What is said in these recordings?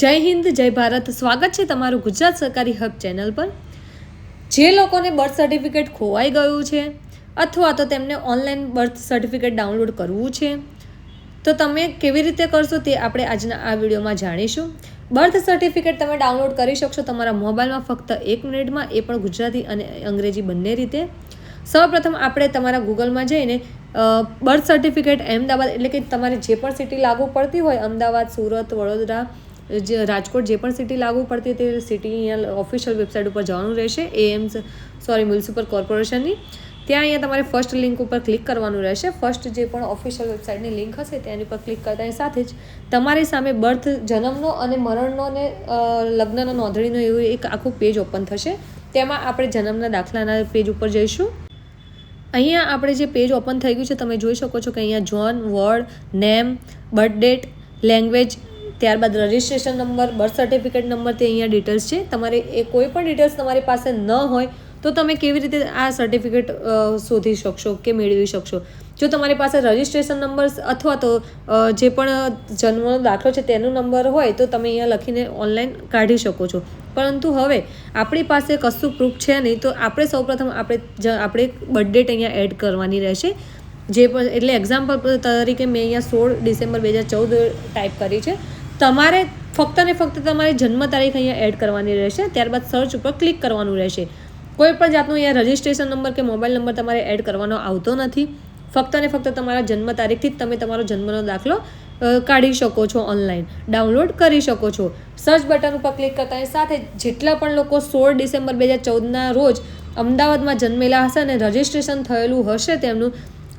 જય હિન્દ, જય ભારત. સ્વાગત છે તમારું ગુજરાત સરકારી હબ ચેનલ પર. જે લોકોને બર્થ સર્ટિફિકેટ ખોવાઈ ગયું છે અથવા તો તેમને ઓનલાઈન બર્થ સર્ટિફિકેટ ડાઉનલોડ કરવું છે, તો તમે કેવી રીતે કરશો તે આપણે આજના આ વિડીયોમાં જાણીશું. બર્થ સર્ટિફિકેટ તમે ડાઉનલોડ કરી શકશો તમારા મોબાઈલમાં ફક્ત એક મિનિટમાં, એ પણ ગુજરાતી અને અંગ્રેજી બંને રીતે. સૌપ્રથમ આપણે તમારા ગૂગલમાં જઈને બર્થ સર્ટિફિકેટ અહેમદાબાદ એટલે કે તમારે જે પણ સિટી લાગુ પડતી હોય, અમદાવાદ, સુરત, વડોદરા જે રાજકોટ જે પણ સિટી લાગુ પડતી તે સિટી અહીંયા ઓફિશિયલ વેબસાઇટ ઉપર જવાનું રહેશે એએમ્સ સોરી મ્યુનિસિપલ કોર્પોરેશનની ત્યાં અહીંયા તમારે ફર્સ્ટ લિંક ઉપર ક્લિક કરવાનું રહેશે. ફર્સ્ટ જે પણ ઓફિશિયલ વેબસાઇટની લિંક હશે, તેની પર ક્લિક કરતાની સાથે જ તમારી સામે બર્થ જન્મનો અને મરણનો અને લગ્નનો નોંધણીનો એવું એક આખું પેજ ઓપન થશે. તેમાં આપણે જન્મના દાખલાના પેજ ઉપર જઈશું. અહીંયા આપણે જે પેજ ઓપન થઈ ગયું છે, તમે જોઈ શકો છો કે અહીંયા zone ward name birth date language ત્યારબાદ registration number birth certificate number તે અહીંયા ડિટેલ્સ છે. તમારે એ કોઈ પણ ડિટેલ્સ તમારી પાસે ન હોય તો તમે કેવી રીતે આ સર્ટિફિકેટ શોધી શકશો કે મેળવી શકશો? જો તમારી પાસે રજિસ્ટ્રેશન નંબર અથવા તો જે પણ જન્મનો દાખલો છે તેનો નંબર હોય તો તમે અહીંયા લખીને ઓનલાઈન કાઢી શકો છો. પરંતુ હવે આપણી પાસે કશું પ્રૂફ છે નહીં તો આપણે સૌપ્રથમ આપણે આપણે બર્થ ડેટ અહીંયા એડ કરવાની રહેશે. જે પણ, એટલે એક્ઝામ્પલ તરીકે મેં અહીંયા સોળ ડિસેમ્બર બે હજાર ચૌદ ટાઈપ કરી છે. તમારે ફક્ત ને ફક્ત તમારી જન્મ તારીખ અહીંયા એડ કરવાની રહેશે, ત્યારબાદ સર્ચ ઉપર ક્લિક કરવાનું રહેશે. કોઈ પણ જાતનું અહીંયા રજિસ્ટ્રેશન નંબર કે મોબાઈલ નંબર તમારે એડ કરવાનો આવતો નથી. ફક્ત ને ફક્ત તમારા જન્મ તારીખથી જ તમે તમારો જન્મનો દાખલો કાઢી શકો છો ઓનલાઈન ડાઉનલોડ કરી શકો છો. સર્ચ બટન ઉપર ક્લિક કરતાની સાથે જેટલા પણ લોકો સોળ ડિસેમ્બર બે હજાર ચૌદના રોજ અમદાવાદમાં જન્મેલા હશે અને રજિસ્ટ્રેશન થયેલું હશે તેમનું,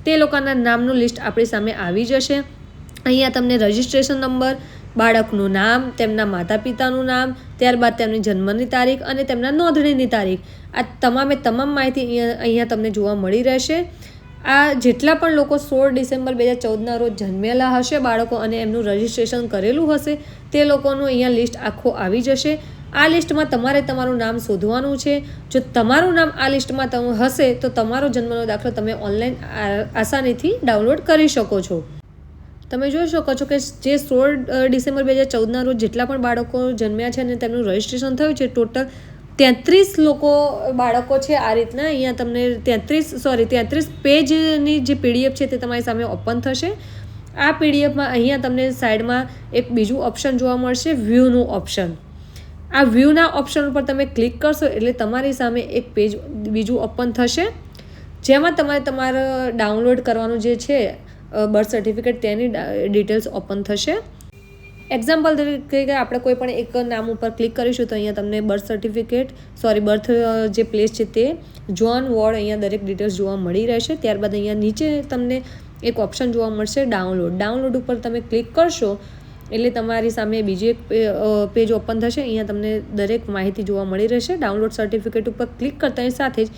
તે લોકોના નામનું લિસ્ટ આપણી સામે આવી જશે. અહીંયા તમને રજિસ્ટ્રેશન નંબર બાળકનું નામ, તેમના માતા પિતાનું નામ, ત્યારબાદ તેમની જન્મની તારીખ અને તેમના નોંધણીની તારીખ. આ તમામે તમામ માહિતી અહીંયા અહીંયા તમને જોવા મળી રહેશે. આ જેટલા પણ લોકો સોળ ડિસેમ્બર બે હજાર ચૌદના રોજ જન્મેલા હશે, બાળકો અને એમનું રજિસ્ટ્રેશન કરેલું હશે, તે લોકોનું અહીંયા લિસ્ટ આખો આવી જશે. આ લિસ્ટમાં તમારે તમારું નામ શોધવાનું છે. જો તમારું નામ આ લિસ્ટમાં હશે, તો તમારો જન્મનો દાખલો તમે ઓનલાઈન આસાનીથી ડાઉનલોડ કરી શકો છો. તમે જોઈ શકો છો કે જે સોળ ડિસેમ્બર બે હજાર ચૌદના રોજ જેટલા પણ બાળકો જન્મ્યા છે અને તેમનું રજિસ્ટ્રેશન થયું છે, ટોટલ તેત્રીસ લોકો બાળકો છે આ રીતના. અહીંયા તમને તેત્રીસ, સોરી, તેત્રીસ પેજની જે પીડીએફ છે તે તમારી સામે ઓપન થશે. આ પીડીએફમાં અહીંયા તમને સાઈડમાં એક બીજું ઓપ્શન જોવા મળશે, વ્યૂનું ઓપ્શન. આ વ્યૂના ઓપ્શન ઉપર તમે ક્લિક કરશો એટલે તમારી સામે એક પેજ બીજું ઓપન થશે. જેમાં તમારે તમારે ડાઉનલોડ કરવાનું જે છે બર્થ સર્ટિફિકેટ તેની ડિટેલ્સ ઓપન થશે. એક્ઝામ્પલ તરીકે આપણે કોઈ પણ એક નામ ઉપર ક્લિક કરીશું તો અહીંયા તમને બર્થ સર્ટિફિકેટ સોરી બર્થ જે પ્લેસ છે તે જોન વોર્ડ અહીંયા દરેક ડિટેલ્સ જોવા મળી રહેશે. ત્યારબાદ અહીંયા નીચે તમને એક ઓપ્શન જોવા મળશે ડાઉનલોડ ડાઉનલોડ ઉપર તમે ક્લિક કરશો એટલે તમારી સામે બીજી એક પેજ ઓપન થશે. અહીંયા તમને દરેક માહિતી જોવા મળી રહેશે. ડાઉનલોડ સર્ટિફિકેટ ઉપર ક્લિક કરતાની સાથે જ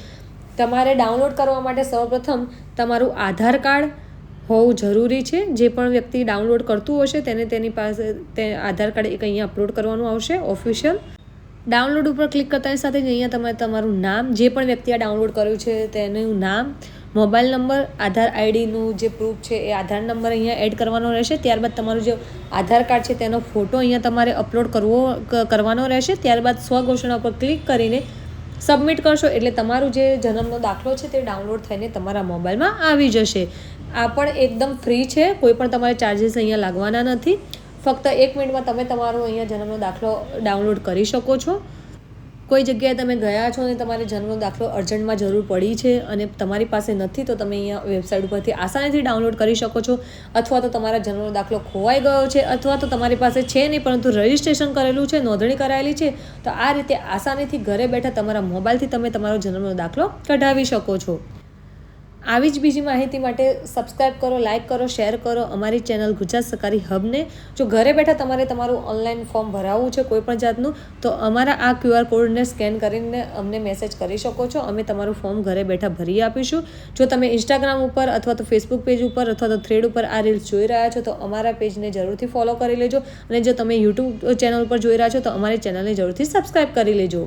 તમારે ડાઉનલોડ કરવા માટે સૌપ્રથમ તમારું આધાર કાર્ડ હોવું જરૂરી છે. જે પણ વ્યક્તિ ડાઉનલોડ કરતું હશે તેને તેની પાસે તે આધાર કાર્ડ એક અહીંયા અપલોડ કરવાનું આવશે, ઓફિશિયલ. ડાઉનલોડ ઉપર ક્લિક કરતાની સાથે જ અહીંયા તમારે તમારું નામ, જે પણ વ્યક્તિએ ડાઉનલોડ કર્યું છે તેનું નામ, મોબાઈલ નંબર, આધાર આઈડીનું જે પ્રૂફ છે એ આધાર નંબર અહીંયા એડ કરવાનો રહેશે. ત્યારબાદ તમારું જે આધાર કાર્ડ છે તેનો ફોટો અહીંયા તમારે અપલોડ કરવો કરવાનો રહેશે. ત્યારબાદ સ્વઘોષણા પર ક્લિક કરીને સબમિટ કરશો એટલે તમારું જે જન્મનો દાખલો છે તે ડાઉનલોડ થઈને તમારા મોબાઈલમાં આવી જશે. આ પણ એકદમ ફ્રી છે. કોઈ પણ તમારે ચાર્જિસ અહીંયા લાગવાના નથી. ફક્ત એક મિનિટમાં તમે તમારો અહીંયા જન્મનો દાખલો ડાઉનલોડ કરી શકો છો. કોઈ જગ્યાએ તમે ગયા છો અને તમારે જન્મનો દાખલો અર્જન્ટમાં જરૂર પડી છે અને તમારી પાસે નથી, તો તમે અહીંયા વેબસાઇટ ઉપરથી આસાનીથી ડાઉનલોડ કરી શકો છો. અથવા તો તમારા જન્મનો દાખલો ખોવાઈ ગયો છે, અથવા તો તમારી પાસે છે નહીં, પરંતુ રજિસ્ટ્રેશન કરેલું છે, નોંધણી કરાયેલી છે, તો આ રીતે આસાનીથી ઘરે બેઠા તમારા મોબાઈલથી તમે તમારો જન્મનો દાખલો કઢાવી શકો છો. આવી જ બીજી માહિતી માટે સબસ્ક્રાઈબ કરો લાઇક કરો શેર કરો અમારી ચેનલ ગુજરાત સરકારી હબને. જો ઘરે બેઠા તમારે તમારું ઓનલાઈન ફોર્મ ભરાવવું છે કોઈપણ જાતનું, તો અમારા આ ક્યુઆર કોડને સ્કેન કરીને અમને મેસેજ કરી શકો છો. અમે તમારું ફોર્મ ઘરે બેઠા ભરી આપીશું. જો તમે ઇન્સ્ટાગ્રામ ઉપર અથવા તો ફેસબુક પેજ ઉપર અથવા તો થ્રેડ ઉપર આ રીલ્સ જોઈ રહ્યા છો, તો અમારા પેજને જરૂરથી ફોલો કરી લેજો. અને જો તમે યુટ્યુબ ચેનલ ઉપર જોઈ રહ્યા છો, તો અમારી ચેનલને જરૂરથી સબસ્ક્રાઈબ કરી લેજો.